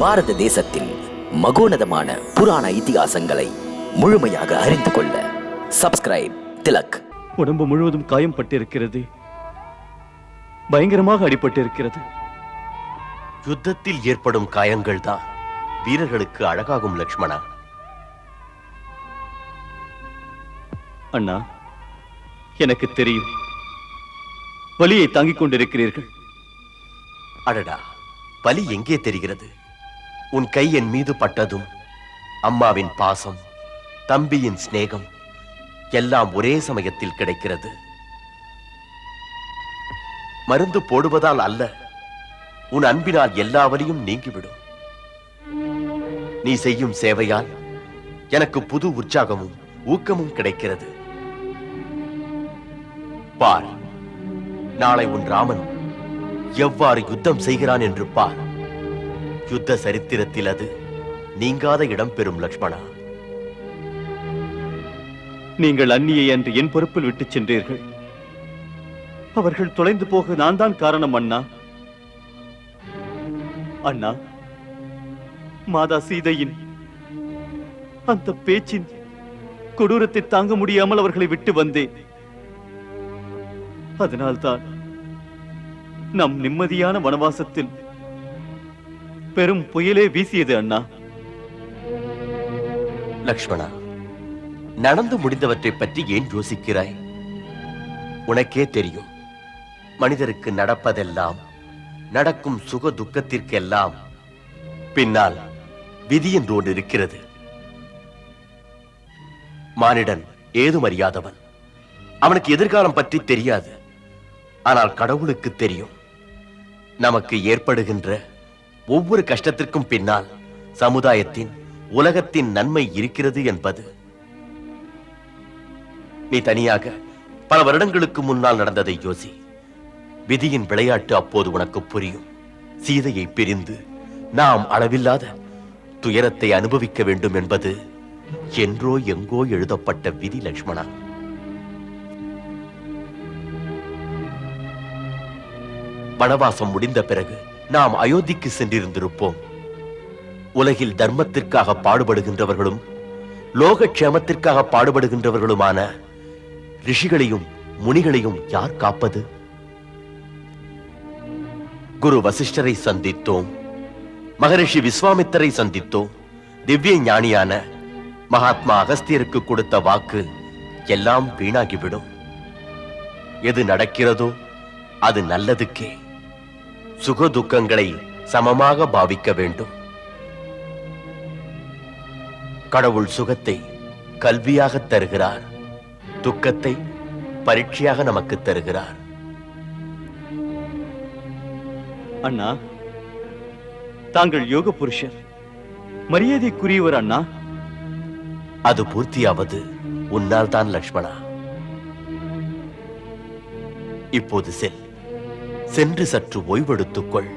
பாரத தேசத்தில் மகோனதமான புராண இதிகாசங்களை முழுமையாக அறிந்து கொள்ள சப்ஸ்கிரைப் திலக். உடம்பு முழுவதும் காயம் பட்டிருக்கிறது. பயங்கரமாக அடிபட்டிருக்கிறது. யுத்தத்தில் ஏற்படும் காயங்கள் தான் வீரர்களுக்கு அழகாகும் லக்ஷ்மணா. அண்ணா எனக்கு தெரியும். வலியை தாங்கிக் கொண்டிருக்கிறீர்கள். அடடா பலி எங்கே தெரிகிறது? உன் கை என் மீது பட்டதும் அம்மாவின் பாசம் தம்பியின் சிநேகம் எல்லாம் ஒரே சமயத்தில் கிடைக்கிறது. மருந்து போடுவதால் அல்ல உன் அன்பினால் எல்லா வலியும் நீங்கிவிடும். நீ செய்யும் சேவையால் எனக்கு புது உற்சாகமும் ஊக்கமும் கிடைக்கிறது. பார் நாளை உன் ராமன் எவ்வாறு யுத்தம் செய்கிறான் என்று பார். யுத்த சரித்திரத்தில் அது நீங்காத இடம் பெறும் லக்ஷ்மணா. நீங்கள் அந்நியை அன்று என் பொறுப்பில் விட்டுச் சென்றீர்கள். அவர்கள் தொலைந்து போக நான் தான் காரணம் அண்ணா. அண்ணா மாதா சீதையின் அந்த பேச்சின் கொடூரத்தை தாங்க முடியாமல் அவர்களை விட்டு வந்தேன். அதனால்தான் நம் நிம்மதியான வனவாசத்தில் பெரும் புயலே வீசியது அண்ணா. லக்ஷ்மணா நடந்து முடிந்தவற்றை பற்றி ஏன் யோசிக்கிறாய்? உனக்கே தெரியும் மனிதருக்கு நடப்பதெல்லாம் நடக்கும் சுக துக்கத்திற்கெல்லாம் பின்னால் விதி என்று ஒன்று இருக்கிறது. மானிடன் ஏதும் அறியாதவன். அவனுக்கு எதிர்காலம் பற்றி தெரியாது. ஆனால் கடவுளுக்கு தெரியும் நமக்கு ஏற்படுகின்ற ஒவ்வொரு கஷ்டத்திற்கும் பின்னால் சமுதாயத்தின் உலகத்தின் நன்மை இருக்கிறது என்பது. நீ தனியாக பல வருடங்களுக்கு முன்னால் நடந்ததை யோசி. விதியின் விளையாட்டு அப்போது உனக்கு புரியும். சீதையை பிரிந்து நாம் அளவில்லாத துயரத்தை அனுபவிக்க வேண்டும் என்பது என்றோ எங்கோ எழுதப்பட்ட விதி லக்ஷ்மணா. வனவாசம் முடிந்த பிறகு நாம் அயோத்திக்கு சென்றிருந்திருப்போம். உலகில் தர்மத்திற்காக பாடுபடுகின்றவர்களும் லோக க்ஷேமத்திற்காக பாடுபடுகின்றவர்களுமான ரிஷிகளையும் முனிகளையும் யார் காப்பது? குரு வசிஷ்டரை சந்தித்தோம். மகரிஷி விஸ்வாமித்தரை சந்தித்தோம். திவ்ய ஞானியான மகாத்மா அகஸ்தியருக்கு கொடுத்த வாக்கு எல்லாம் வீணாகிவிடும். எது நடக்கிறதோ அது நல்லதுக்கே. சுக துக்கங்களை சமமாக பாவிக்க வேண்டும். கடவுள் சுகத்தை கல்வியாக தருகிறார். துக்கத்தை பரீட்சையாக நமக்கு தருகிறார். அண்ணா தாங்கள் யோக புருஷர். மரியாதைக்குரியவர் அண்ணா. அது பூர்த்தியாவது உன்னால் தான் லக்ஷ்மணா. இப்போது செல். சென்று சற்று ஓய்வெடுத்துக்கொள்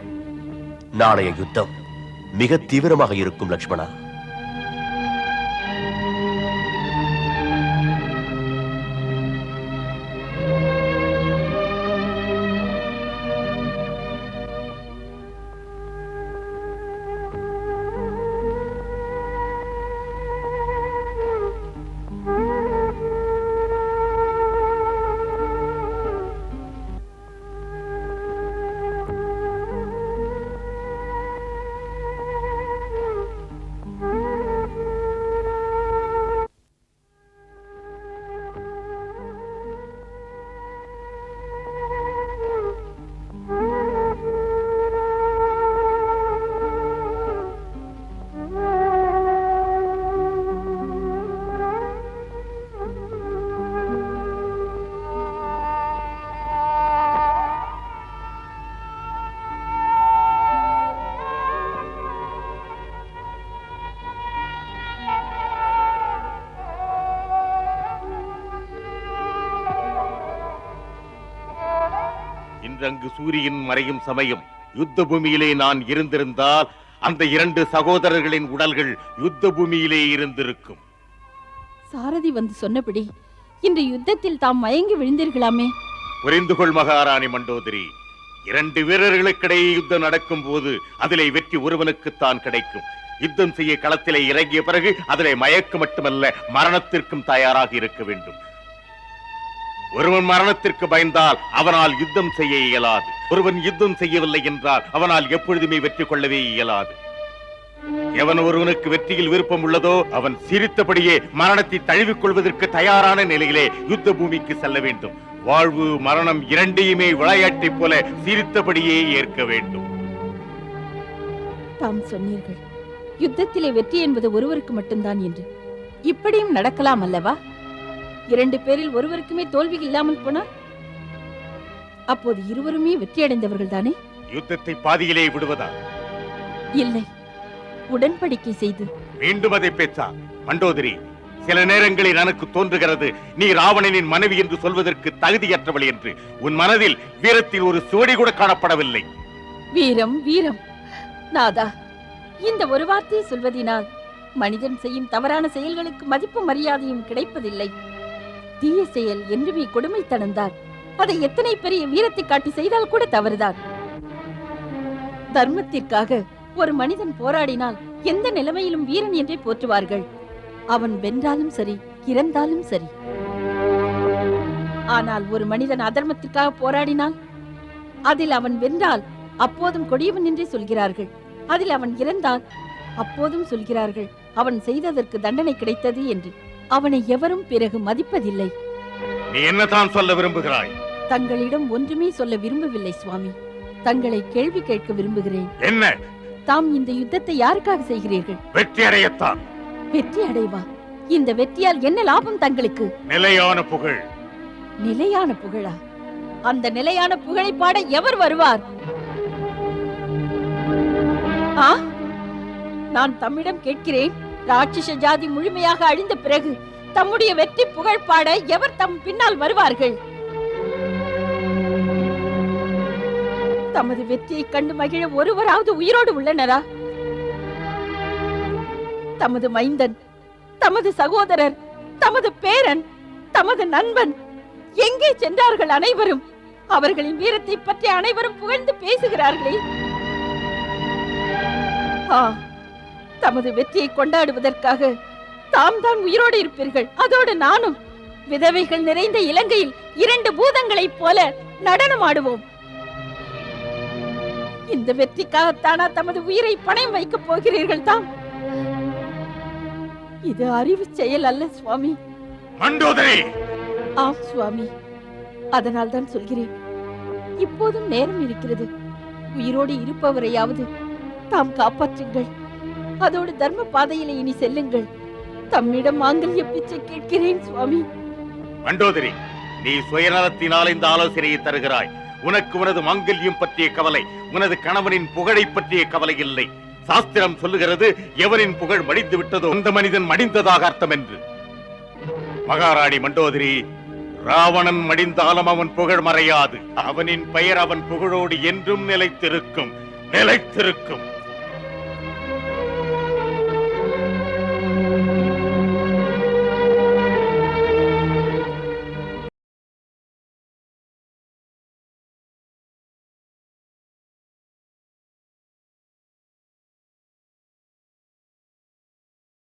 நாளைய யுத்தம் மிக தீவிரமாக இருக்கும் லக்ஷ்மணா. இன்றங்கு சூரியன் மறையும் சமயம். யுத்த பூமியிலே நான் இருந்திருந்தால் அந்த இரண்டு சகோதரர்களின் உடல்கள் யுத்த பூமியிலே இருந்திருக்கும். சாரதி வந்து சொன்னபடி இந்த யுத்தத்தில் தாம் மயங்கி விழுந்தீர்களாமே. புரிந்து கொள் மகாராணி மண்டோதரி இரண்டு வீரர்களுக்கிடையே யுத்தம் நடக்கும் போது அதிலே வெற்றி ஒருவனுக்குத்தான் கிடைக்கும். யுத்தம் செய்ய களத்திலே இறங்கிய பிறகு அதிலே மயக்கு மட்டுமல்ல மரணத்திற்கும் தயாராக இருக்க வேண்டும். ஒருவன் மரணத்திற்கு பயந்தால் அவனால் யுத்தம் செய்ய இயலாது. ஒருவன் யுத்தம் செய்யவில்லை என்றால் அவனால் எப்பொழுதுமே வெற்றி கொள்ளவே இயலாது. எவன் ஒருவனுக்கு வெற்றியில் விருப்பம் உள்ளதோ அவன் சிரித்தபடியே மரணத்தை தழுவிக் கொள்வதற்கு தயாரான நிலையிலே யுத்த பூமிக்கு செல்ல வேண்டும். வாழ்வு மரணம் இரண்டையுமே விளையாட்டைப் போல சிரித்தபடியே ஏற்க வேண்டும். தாம் சொன்னீர்கள். யுத்தத்திலே வெற்றி என்பது ஒருவருக்கு மட்டும்தான் என்று. இப்படியும் நடக்கலாம் அல்லவா? இரண்டு பேரில் ஒருவருக்குமே தோல்வி இல்லாமல் போனால் அப்போது இருவருமே வெற்றியடைந்தவர்கள் தானே? யுத்தத்தை பாதியிலே விடுவதா? இல்லை. உடன்படிக்கை செய்து. மீண்டும் அதை பேச்சா? மண்டோதரி சில நேரங்களில் எனக்கு தோன்றுகிறது நீ ராவணனின் மனைவி என்று சொல்வதற்கு தகுதியற்றவள் என்று. உன் மனதில் வீரத்தில் ஒரு சுவடி கூட காணப்படவில்லை. வீரம் வீரம். நாதா இந்த ஒரு வார்த்தையை சொல்வதினால் மனிதன் செய்யும் தவறான செயல்களுக்கு மதிப்பு மரியாதையும் கிடைப்பதில்லை. தீய செயல் என்றுமே கொடுமைத்தனம்தான் அதை எத்தனை பெரிய வீரத்தை காட்டி செய்தால் கூட தவறுதான். தர்மத்திற்காக ஒரு மனிதன் போராடினால் எந்த நிலைமையிலும் வீரன் என்றே போற்றுவார்கள். அவன் வென்றாலும் சரி இறந்தாலும் சரி. ஆனால் ஒரு மனிதன் அதர்மத்திற்காக போராடினால் அதில் அவன் வென்றால் அப்போதும் கொடியவன் என்றே சொல்கிறார்கள். அதில் அவன் இறந்தால் அப்போதும் சொல்கிறார்கள் அவன் செய்ததற்கு தண்டனை கிடைத்தது என்று. அவனை எவரும் பிறகு மதிப்பதில்லை. நீ என்னதான் சொல்ல விரும்புகிறாய்? தங்களிடம் ஒன்றுமே சொல்ல விரும்பவில்லை சுவாமி. தங்களை கேள்வி கேட்க விரும்புகிறேன். என்ன? தாம் இந்த யுத்தத்தை யாருக்காக செய்கிறீர்கள்? வெற்றி அடையத்தான். வெற்றி அடைவா? இந்த வெற்றியால் என்ன லாபம் தங்களுக்கு? நிலையான புகழ். நிலையான புகழா? அந்த நிலையான புகழை பாட எவர் வருவார்? ஆ? நான் தம்மிடம் கேட்கிறேன். ராட்சச ஜாதி முழுமையாக அழிந்த பிறகு தம்முடைய வெற்றி புகழ் பாட எவர் தம் பின்னால் வருவார்கள்? தமது வெற்றியை கண்டு மகிழ ஒருவராவது உயிரோடு உள்ளனரா? தமது மைந்தன் தமது சகோதரர் தமது பேரன் தமது நண்பன் எங்கே சென்றார்கள் அனைவரும்? அவர்களின் வீரத்தை பற்றி அனைவரும் புகழ்ந்து பேசுகிறார்களே. ஆ தமது வெற்றியை கொண்டாடுவதற்காக தாம் தான் உயிரோடு இருப்பீர்கள். அதோடு நானும் விதவைகள் நிறைந்த இலங்கையில் இரண்டு பூதங்களைப் போல நடனமாடுவோம் இந்த வெற்றிக்காகத்தானா தமது உயிரை பணயம் வைக்கப் போகிறீர்கள் தாம்? இது அறிவு செயல் அல்ல சுவாமி. மண்டோதரி! ஆம் சுவாமி. அதனால் தான் சொல்கிறேன். இப்போதும் நேரம் இருக்கிறது. உயிரோடு இருப்பவரையாவது தாம் காப்பாற்றுங்கள். அதோடு தர்ம பாதையில இனி செல்லுங்கள். தம்மிடம் மாங்கல்ய பிச்சை கேட்கிறேன் சுவாமி. மண்டோதரி நீ சுயநலத்தினால் இந்த ஆலோசனையை தருகிறாய். உனக்கு உனது மாங்கல்யம் பற்றிய கவலை உனது கணவனின் புகழை பற்றிய கவலை இல்லை. சாஸ்திரம் சொல்லுகிறது எவரின் புகழ் மடிந்து விட்டதோ அந்த மனிதன் மடிந்ததாக அர்த்தம் என்று மகாராணி மண்டோதரி ராவணன் மடிந்தாலும் அவன் புகழ் மறையாது. அவனின் பெயர் அவன் புகழோடு என்றும் நிலைத்திருக்கும் நிலைத்திருக்கும்.